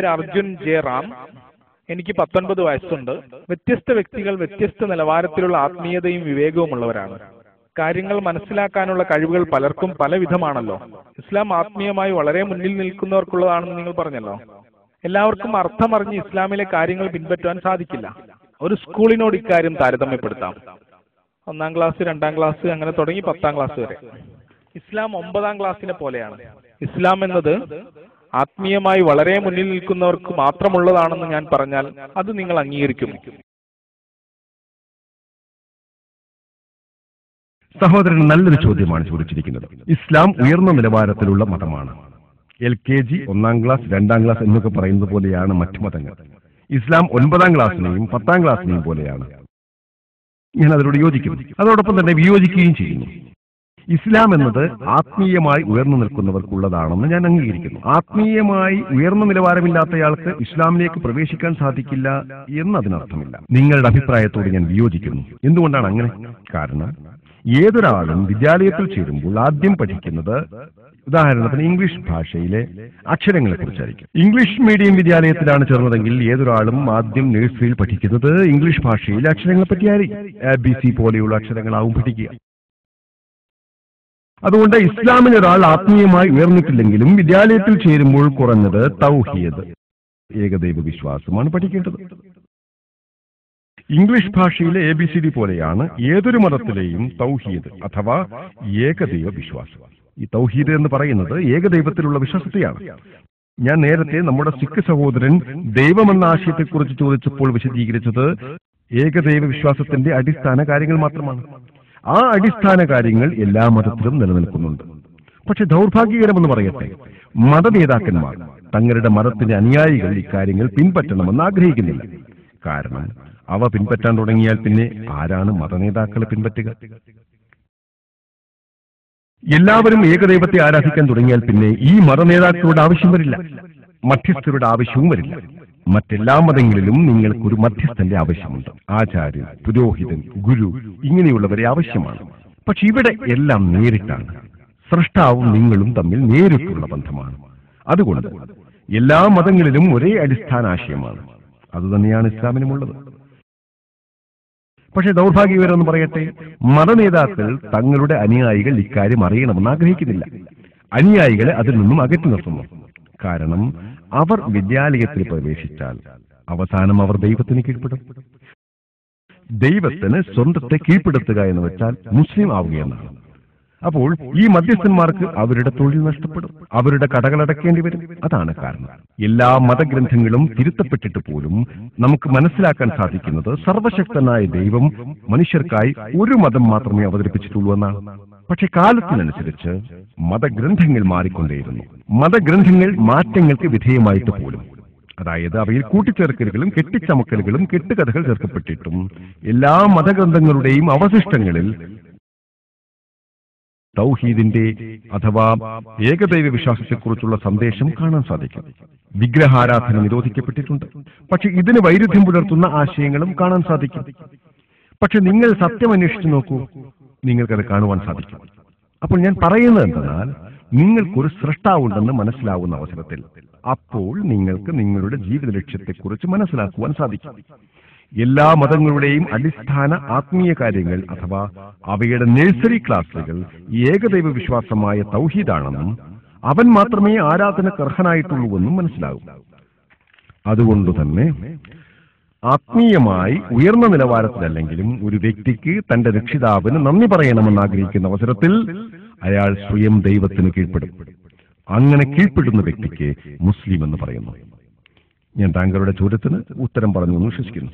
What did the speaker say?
Arjun J Ram. എനിക്ക് പത്തൊൻപത് വയസ്സുണ്ട്. വ്യത്യസ്ത വ്യക്തികൾ വ്യത്യസ്ത നിലവാരത്തിലുള്ള ആത്മീയതയും വിവേകവും ഉള്ളവരാണ് കാര്യങ്ങൾ മനസ്സിലാക്കാനുള്ള കഴിവുകൾ പലർക്കും പല വിധമാണല്ലോ ഇസ്ലാം ആത്മീയമായി വളരെ മുന്നിൽ നിൽക്കുന്നവർക്കുള്ളതാണെന്ന് നിങ്ങൾ പറഞ്ഞല്ലോ. എല്ലാവർക്കും അർത്ഥമറിഞ്ഞ് ഇസ്ലാമിലെ കാര്യങ്ങൾ പിൻപറ്റുവാൻ സാധിക്കില്ല. ഒരു സ്കൂളിനോട് ഇക്കാര്യം താരതമ്യപ്പെടുത്താം. ഒന്നാം ക്ലാസ് രണ്ടാം ക്ലാസ് അങ്ങനെ തുടങ്ങി പത്താം ക്ലാസ് വരെ. ഇസ്ലാം ഒമ്പതാം ക്ലാസ്സിനെ പോലെയാണ്. ഇസ്ലാം എന്നത് ആത്മീയമായി വളരെ മുന്നിൽ നിൽക്കുന്നവർക്ക് മാത്രമുള്ളതാണെന്ന് ഞാൻ പറഞ്ഞാൽ അത് നിങ്ങൾ അംഗീകരിക്കും. സഹോദരൻ നല്ലൊരു ചോദ്യമാണ് ചോദിച്ചിരിക്കുന്നത്. ഇസ്ലാം ഉയർന്ന നിലവാരത്തിലുള്ള മതമാണ്. എൽ കെ ജി ഒന്നാം ക്ലാസ് രണ്ടാം ക്ലാസ് എന്നൊക്കെ പറയുന്നത് പോലെയാണ് മറ്റു മതങ്ങൾ. ഇസ്ലാം ഒൻപതാം ക്ലാസ്സിനെയും പത്താം ക്ലാസ്സിനെയും പോലെയാണ്. ഞാൻ അതിനോട് യോജിക്കുന്നു. അതോടൊപ്പം തന്നെ വിയോജിക്കുകയും ചെയ്യുന്നു. ഇസ്ലാം എന്നത് ആത്മീയമായി ഉയർന്നു നിൽക്കുന്നവർക്കുള്ളതാണെന്ന് ഞാൻ അംഗീകരിക്കുന്നു. ആത്മീയമായി ഉയർന്ന നിലവാരമില്ലാത്തയാൾക്ക് ഇസ്ലാമിലേക്ക് പ്രവേശിക്കാൻ സാധിക്കില്ല എന്നതിനർത്ഥമില്ല. നിങ്ങളുടെ അഭിപ്രായത്തോട് ഞാൻ വിയോജിക്കുന്നു. എന്തുകൊണ്ടാണ് അങ്ങനെ? കാരണം ഏതൊരാളും വിദ്യാലയത്തിൽ ചേരുമ്പോൾ ആദ്യം പഠിക്കുന്നത് ഉദാഹരണത്തിന് ഇംഗ്ലീഷ് ഭാഷയിലെ അക്ഷരങ്ങളെ കുറിച്ചായിരിക്കും ഇംഗ്ലീഷ് മീഡിയം വിദ്യാലയത്തിലാണ് ചേർന്നതെങ്കിൽ ഏതൊരാളും ആദ്യം നഴ്സറിയിൽ പഠിക്കുന്നത് ഇംഗ്ലീഷ് ഭാഷയിലെ അക്ഷരങ്ങളെ പറ്റിയായിരിക്കും എ ബി സി പോലെയുള്ള അക്ഷരങ്ങളാവും പഠിക്കുക. അതുകൊണ്ട് ഇസ്ലാമിൽ ഒരാൾ ആത്മീയമായി ഉയർന്നിട്ടില്ലെങ്കിലും വിദ്യാലയത്തിൽ ചേരുമ്പോൾ കുറഞ്ഞത് തൗഹിയത് ഏകദൈവ വിശ്വാസമാണ് പഠിക്കേണ്ടത്. ഇംഗ്ലീഷ് ഭാഷയിലെ എ ബി സി ഡി പോലെയാണ് ഏതൊരു മതത്തിലെയും തൗഹീദ് അഥവാ ഏകദൈവ വിശ്വാസം. ഈ തൗഹീദ് എന്ന് പറയുന്നത് ഏകദൈവത്തിലുള്ള വിശ്വാസത്തെയാണ്. ഞാൻ നേരത്തെ നമ്മുടെ സിഖ് സഹോദരൻ ദൈവമെന്ന ആശയത്തെക്കുറിച്ച് ചോദിച്ചപ്പോൾ വിശദീകരിച്ചത് ഏകദൈവ വിശ്വാസത്തിന്റെ അടിസ്ഥാന കാര്യങ്ങൾ മാത്രമാണ്. ആ അടിസ്ഥാന കാര്യങ്ങൾ എല്ലാ മതത്തിലും നിലനിൽക്കുന്നുണ്ട്. പക്ഷെ ദൗർഭാഗ്യകരമെന്ന് പറയട്ടെ മത നേതാക്കന്മാർ തങ്ങളുടെ മതത്തിന്റെ അനുയായികൾ ഇക്കാര്യങ്ങൾ പിൻപറ്റണമെന്ന് ആഗ്രഹിക്കുന്നില്ല. കാരണം അവ പിൻപറ്റാൻ തുടങ്ങിയാൽ പിന്നെ ആരാണ് മതനേതാക്കളെ പിൻപറ്റുക? എല്ലാവരും ഏകദൈവത്തെ ആരാധിക്കാൻ തുടങ്ങിയാൽ പിന്നെ ഈ മതനേതാക്കളുടെ ആവശ്യം വരില്ല. മധ്യസ്ഥരുടെ ആവശ്യവും വരില്ല. മറ്റെല്ലാ മതങ്ങളിലും നിങ്ങൾക്ക് ഒരു മധ്യസ്ഥന്റെ ആവശ്യമുണ്ട്. ആചാര്യൻ പുരോഹിതൻ ഗുരു ഇങ്ങനെയുള്ളവരെ ആവശ്യമാണ്. പക്ഷെ ഇവിടെ എല്ലാം നേരിട്ടാണ്. സൃഷ്ടാവും നിങ്ങളും തമ്മിൽ നേരിട്ടുള്ള ബന്ധമാണ്. അതുകൊണ്ട് എല്ലാ മതങ്ങളിലും ഒരേ അടിസ്ഥാന ആശയമാണ്. അതുതന്നെയാണ് ഇസ്ലാമിനുമുള്ളത്. പക്ഷെ ദൗർഭാഗ്യകരെന്ന് പറയട്ടെ മതനേതാക്കൾ തങ്ങളുടെ അനുയായികൾ ഇക്കാര്യം അറിയണമെന്ന് ആഗ്രഹിക്കുന്നില്ല. അനുയായികളെ അതിൽ നിന്നും അകറ്റി നിർത്തുന്നു. കാരണം അവർ വിദ്യാലയത്തിൽ പ്രവേശിച്ചാൽ അവസാനം അവർ ദൈവത്തിന് കീഴ്പ്പെടും. ദൈവത്തിന് സ്വന്തത്തെ കീഴ്പ്പെടുത്തുക എന്ന് വെച്ചാൽ മുസ്ലിം ആവുകയെന്നാണ് അപ്പോൾ ഈ മധ്യസ്ഥന്മാർക്ക് അവരുടെ തൊഴിൽ നഷ്ടപ്പെടും. അവരുടെ കടകളടക്കേണ്ടി വരും. അതാണ് കാരണം. എല്ലാ മതഗ്രന്ഥങ്ങളും തിരുത്തപ്പെട്ടിട്ട് പോലും നമുക്ക് മനസ്സിലാക്കാൻ സാധിക്കുന്നത് സർവശക്തനായ ദൈവം മനുഷ്യർക്കായി ഒരു മതം മാത്രമേ അവതരിപ്പിച്ചിട്ടുള്ളൂ എന്നാണ്. പക്ഷെ കാലത്തിനനുസരിച്ച് മതഗ്രന്ഥങ്ങൾ മാറിക്കൊണ്ടേയിരുന്നു. മതഗ്രന്ഥങ്ങൾ മാറ്റങ്ങൾക്ക് വിധേയമായിട്ട് പോലും. അതായത് അവയിൽ കൂട്ടിച്ചേർക്കലുകളും കെട്ടിച്ചമക്കലുകളും കെട്ടുകഥകൾ ചേർക്കപ്പെട്ടിട്ടും എല്ലാ മതഗ്രന്ഥങ്ങളുടെയും അവശിഷ്ടങ്ങളിൽ തൗഹീദിന്റെ അഥവാ ഏകദൈവ വിശ്വാസത്തെക്കുറിച്ചുള്ള സന്ദേശം കാണാൻ സാധിക്കും. വിഗ്രഹാരാധന നിരോധിക്കപ്പെട്ടിട്ടുണ്ട്. പക്ഷെ ഇതിന് വൈരുദ്ധ്യം പുലർത്തുന്ന ആശയങ്ങളും കാണാൻ സാധിക്കും. പക്ഷെ നിങ്ങൾ സത്യം അന്വേഷിച്ചു നോക്കൂ. നിങ്ങൾക്കത് കാണുവാൻ സാധിക്കും. അപ്പോൾ ഞാൻ പറയുന്നത് എന്തെന്നാൽ നിങ്ങൾക്കൊരു സൃഷ്ടാവുണ്ടെന്ന് മനസ്സിലാവുന്ന അവസരത്തിൽ അപ്പോൾ നിങ്ങൾക്ക് നിങ്ങളുടെ ജീവിത ലക്ഷ്യത്തെക്കുറിച്ച് മനസ്സിലാക്കുവാൻ സാധിക്കും. എല്ലാ മതങ്ങളുടെയും അടിസ്ഥാന ആത്മീയ കാര്യങ്ങൾ അഥവാ അവയുടെ നഴ്സറി ക്ലാസുകൾ ഏകദൈവ വിശ്വാസമായ തൗഹീദാണെന്നും അവൻ മാത്രമേ ആരാധനക്ക് അർഹനായിട്ടുള്ളൂവെന്നും മനസ്സിലാകും. അതുകൊണ്ട് തന്നെ ആത്മീയമായി ഉയർന്ന നിലവാരത്തിലല്ലെങ്കിലും ഒരു വ്യക്തിക്ക് തന്റെ രക്ഷിതാവിന് നന്ദി പറയണമെന്ന് ആഗ്രഹിക്കുന്ന അവസരത്തിൽ അയാൾ സ്വയം ദൈവത്തിന് കീഴ്പ്പെടും. അങ്ങനെ കീഴ്പ്പെടുന്ന വ്യക്തിക്ക് മുസ്ലിം എന്ന് പറയുന്നു. ഞാൻ താങ്കളുടെ ചോദ്യത്തിന് ഉത്തരം പറഞ്ഞു എന്ന് വിശ്വസിക്കുന്നു.